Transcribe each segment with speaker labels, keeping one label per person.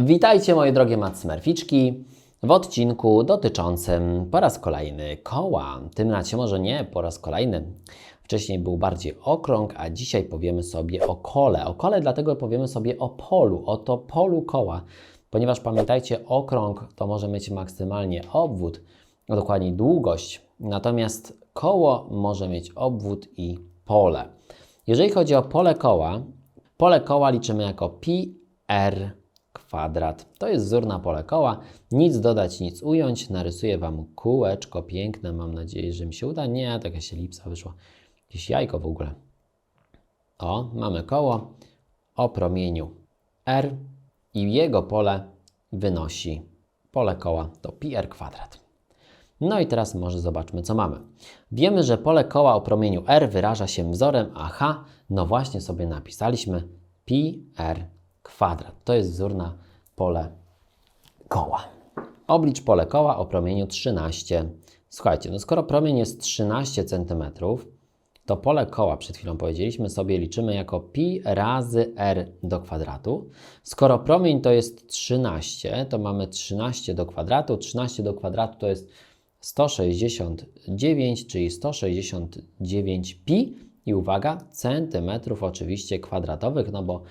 Speaker 1: Witajcie moje drogie matsmerficzki w odcinku dotyczącym po raz kolejny koła. Tym razie może nie po raz kolejny. Wcześniej był bardziej okrąg, a dzisiaj powiemy sobie o kole. O kole dlatego powiemy sobie o polu, o to polu koła. Ponieważ pamiętajcie, okrąg to może mieć maksymalnie obwód, a dokładniej długość, natomiast koło może obwód obwód i pole. Jeżeli chodzi o pole koła, pole koła liczymy jako pi r kwadrat. To jest wzór na pole koła. Nic dodać, nic ująć. Narysuję Wam kółeczko piękne. Mam nadzieję, że mi się uda. Nie, taka się lipsa wyszła. Jakieś jajko w ogóle. O, mamy koło o promieniu r i jego pole wynosi pole koła to pi r kwadrat. No i teraz może zobaczmy, co mamy. Wiemy, że pole koła o promieniu r wyraża się wzorem AH. No właśnie sobie napisaliśmy pi r kwadrat. To jest wzór na pole koła. Oblicz pole koła o promieniu 13. Słuchajcie, no skoro promień jest 13 cm, to pole koła, przed chwilą powiedzieliśmy sobie, liczymy jako pi razy r do kwadratu. Skoro promień to jest 13, to mamy 13 do kwadratu. 13 do kwadratu to jest 169, czyli 169 pi i uwaga, centymetrów oczywiście kwadratowych, no bo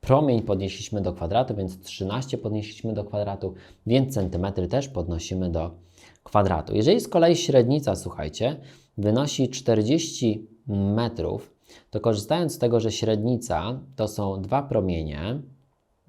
Speaker 1: Promień podnieśliśmy do kwadratu, więc 13 podnieśliśmy do kwadratu, więc centymetry też podnosimy do kwadratu. Jeżeli z kolei średnica, słuchajcie, wynosi 40 metrów, to korzystając z tego, że średnica to są dwa promienie,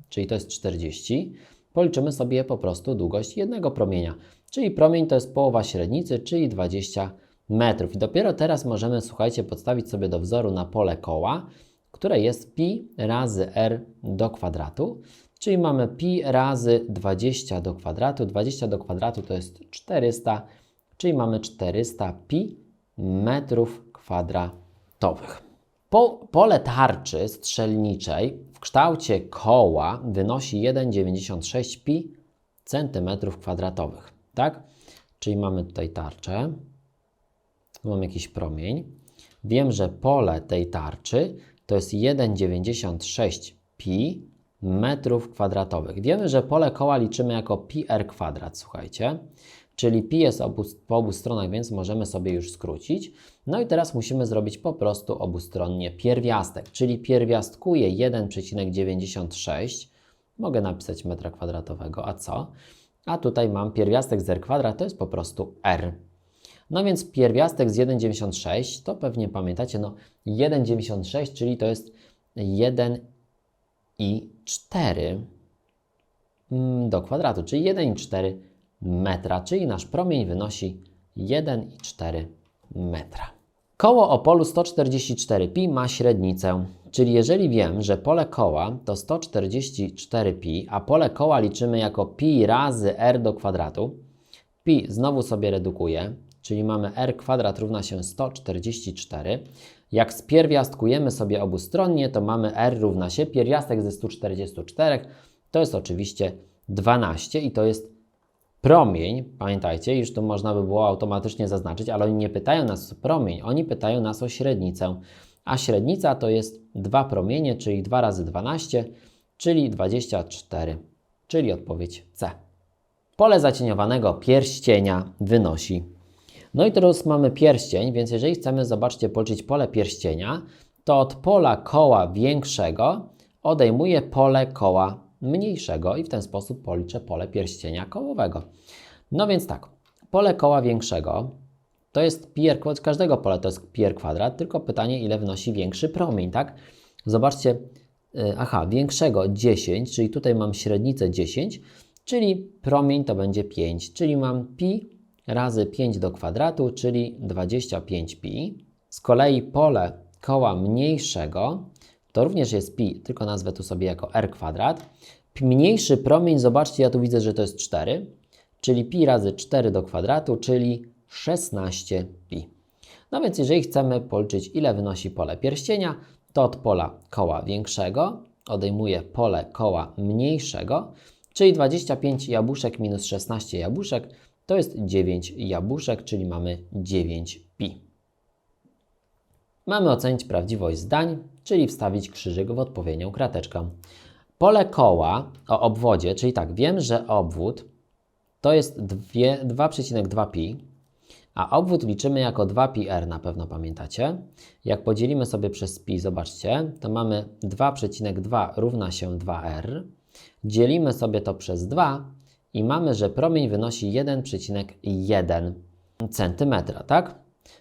Speaker 1: czyli to jest 40, policzymy sobie po prostu długość jednego promienia. Czyli promień to jest połowa średnicy, czyli 20 metrów. I dopiero teraz możemy, słuchajcie, podstawić sobie do wzoru na pole koła, które jest pi razy r do kwadratu, czyli mamy pi razy 20 do kwadratu. 20 do kwadratu to jest 400, czyli mamy 400 pi metrów kwadratowych. Po, pole tarczy strzelniczej w kształcie koła wynosi 1,96 pi centymetrów kwadratowych. Tak? Czyli mamy tutaj tarczę, mam jakiś promień. Wiem, że pole tej tarczy to jest 1,96 pi metrów kwadratowych. Wiemy, że pole koła liczymy jako pi r kwadrat, słuchajcie. Czyli pi jest obu, po obu stronach, więc możemy sobie już skrócić. No i teraz musimy zrobić po prostu obustronnie pierwiastek, czyli pierwiastkuję 1,96. Mogę napisać metra kwadratowego, a co? A tutaj mam pierwiastek z r kwadrat, to jest po prostu r. No więc pierwiastek z 1,96 to pewnie pamiętacie, no 1,96, czyli to jest 1 i 4 mm, do kwadratu, czyli 1,4 metra, czyli nasz promień wynosi 1,4 metra. Koło o polu 144pi ma średnicę, czyli jeżeli wiem, że pole koła to 144pi, a pole koła liczymy jako pi razy r do kwadratu, pi znowu sobie redukuję, czyli mamy r kwadrat równa się 144. Jak spierwiastkujemy sobie obustronnie, to mamy r równa się pierwiastek ze 144, to jest oczywiście 12 i to jest promień. Pamiętajcie, już to można by było automatycznie zaznaczyć, ale oni nie pytają nas o promień, oni pytają nas o średnicę. A średnica to jest dwa promienie, czyli 2 razy 12, czyli 24, czyli odpowiedź C. Pole zacieniowanego pierścienia wynosi no i teraz mamy pierścień, więc jeżeli chcemy, zobaczcie, policzyć pole pierścienia, to od pola koła większego odejmuję pole koła mniejszego i w ten sposób policzę pole pierścienia kołowego. No więc tak, pole koła większego to jest pi r kwadrat, każdego pola to jest pi r kwadrat, tylko pytanie, ile wnosi większy promień, tak? Zobaczcie, y, aha, większego 10, czyli tutaj mam średnicę 10, czyli promień to będzie 5, czyli mam pi razy 5 do kwadratu, czyli 25pi. Z kolei pole koła mniejszego to również jest pi, tylko nazwę tu sobie jako r kwadrat. Mniejszy promień, zobaczcie, ja tu widzę, że to jest 4, czyli pi razy 4 do kwadratu, czyli 16pi. No więc jeżeli chcemy policzyć, ile wynosi pole pierścienia, to od pola koła większego odejmuję pole koła mniejszego, czyli 25 jabłuszek minus 16 jabłuszek, to jest 9 jabłuszek, czyli mamy 9 pi. Mamy ocenić prawdziwość zdań, czyli wstawić krzyżyk w odpowiednią krateczkę. Pole koła o obwodzie, czyli tak, wiem, że obwód to jest dwie- 2,2pi, a obwód liczymy jako 2πr, na pewno pamiętacie. Jak podzielimy sobie przez pi, zobaczcie, to mamy 2,2 równa się 2r. Dzielimy sobie to przez 2 i mamy, że promień wynosi 1,1 cm, tak?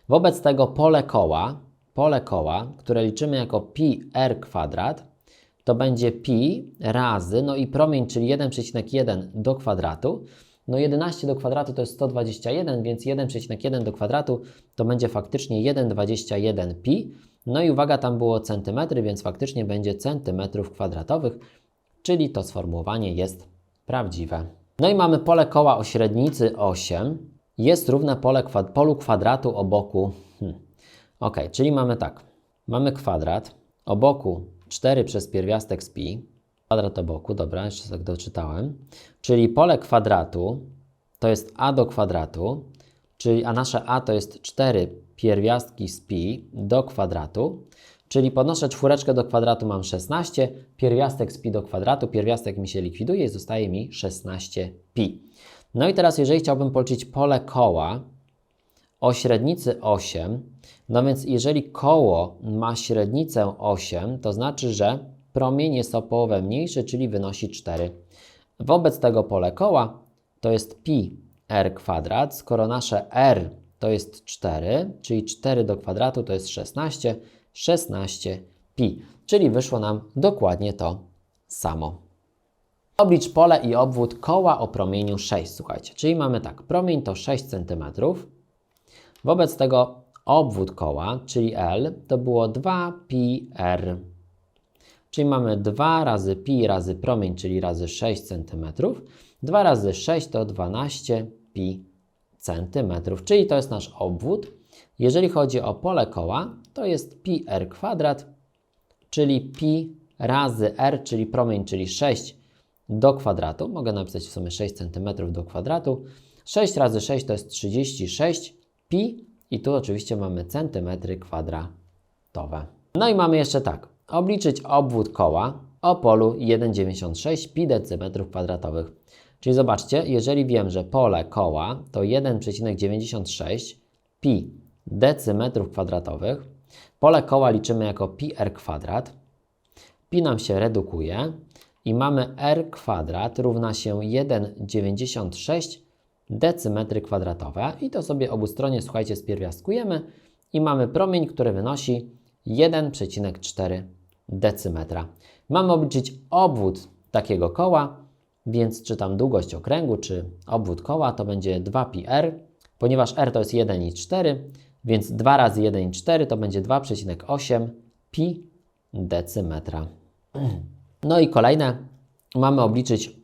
Speaker 1: Wobec tego pole koła, pole koła, które liczymy jako pi r kwadrat, to będzie pi razy, no i promień, czyli 1,1 do kwadratu. No 11 do kwadratu to jest 121, więc 1,1 do kwadratu to będzie faktycznie 1,21 pi. No i uwaga, tam było centymetry, więc faktycznie będzie centymetrów kwadratowych, czyli to sformułowanie jest prawdziwe. No i mamy pole koła o średnicy 8, jest równe pole polu kwadratu o boku. Hmm. Ok, czyli mamy tak. Mamy kwadrat o boku 4 przez pierwiastek z pi. Kwadrat o boku, dobra, jeszcze tak doczytałem. Czyli pole kwadratu to jest a do kwadratu, czyli a nasze a to jest 4 pierwiastki z pi do kwadratu. Czyli podnoszę czwóreczkę do kwadratu, mam 16, pierwiastek z pi do kwadratu, pierwiastek mi się likwiduje i zostaje mi 16 pi. No i teraz, jeżeli chciałbym policzyć pole koła o średnicy 8, no więc jeżeli koło ma średnicę 8, to znaczy, że promień jest o połowę mniejszy, czyli wynosi 4. Wobec tego pole koła to jest pi r kwadrat, skoro nasze r to jest 4, czyli 4 do kwadratu to jest 16, 16 pi, czyli wyszło nam dokładnie to samo. Oblicz pole i obwód koła o promieniu 6, słuchajcie, czyli mamy tak, promień to 6 cm, wobec tego obwód koła, czyli L, to było 2πr. Czyli mamy 2 razy pi razy promień, czyli razy 6 cm. 2 razy 6 to 12 pi cm, czyli to jest nasz obwód. Jeżeli chodzi o pole koła, to jest pi r kwadrat, czyli pi razy r, czyli promień, czyli 6 do kwadratu. Mogę napisać w sumie 6 cm do kwadratu. 6 razy 6 to jest 36 pi i tu oczywiście mamy centymetry kwadratowe. No i mamy jeszcze tak. Obliczyć obwód koła o polu 1,96 pi decymetrów kwadratowych. Czyli zobaczcie, jeżeli wiem, że pole koła to 1,96 pi decymetrów kwadratowych, pole koła liczymy jako pi r kwadrat. Pi nam się redukuje i mamy r kwadrat równa się 1,96 decymetry kwadratowe i to sobie obustronnie, słuchajcie, spierwiastkujemy i mamy promień, który wynosi 1,4 decymetra. Mamy obliczyć obwód takiego koła, więc czy tam długość okręgu, czy obwód koła, to będzie 2πr, ponieważ r to jest 1,4, więc 2 razy 1,4 to będzie 2,8 pi decymetra. No i kolejne, mamy obliczyć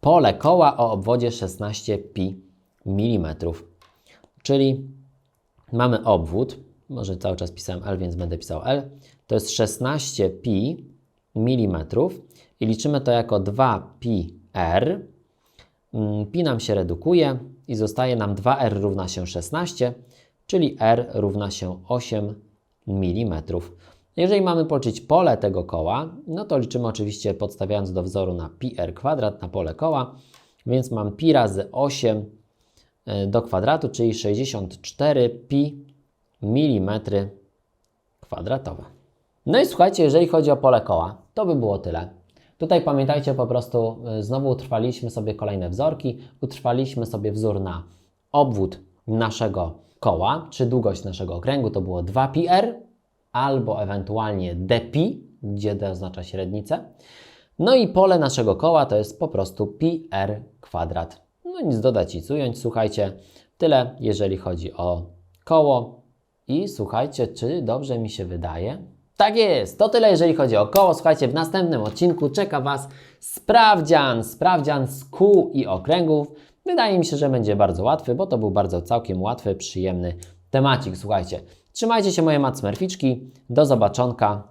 Speaker 1: pole koła o obwodzie 16 pi milimetrów. Czyli mamy obwód, może cały czas pisałem L, więc będę pisał L, to jest 16 pi milimetrów i liczymy to jako 2 pi r. Mm, Pi nam się redukuje i zostaje nam 2r równa się 16, czyli r równa się 8 mm. Jeżeli mamy policzyć pole tego koła, no to liczymy oczywiście podstawiając do wzoru na pi r kwadrat na pole koła, więc mam pi razy 8 y, do kwadratu, czyli 64 pi milimetry kwadratowe. No i słuchajcie, jeżeli chodzi o pole koła, to by było tyle. Tutaj pamiętajcie po prostu, y, znowu utrwaliśmy sobie kolejne wzorki, utrwaliśmy sobie wzór na obwód naszego koła, czy długość naszego okręgu to było 2πr, albo ewentualnie dpi, gdzie d oznacza średnicę. No i pole naszego koła to jest po prostu pi r kwadrat. No nic dodać, nic ująć. Słuchajcie, tyle jeżeli chodzi o koło. I słuchajcie, czy dobrze mi się wydaje? Tak jest, to tyle jeżeli chodzi o koło. Słuchajcie, w następnym odcinku czeka Was sprawdzian, sprawdzian z kół i okręgów. Wydaje mi się, że będzie bardzo łatwy, bo to był bardzo całkiem łatwy, przyjemny temacik. Słuchajcie, trzymajcie się moje macmerficzki. Do zobaczonka.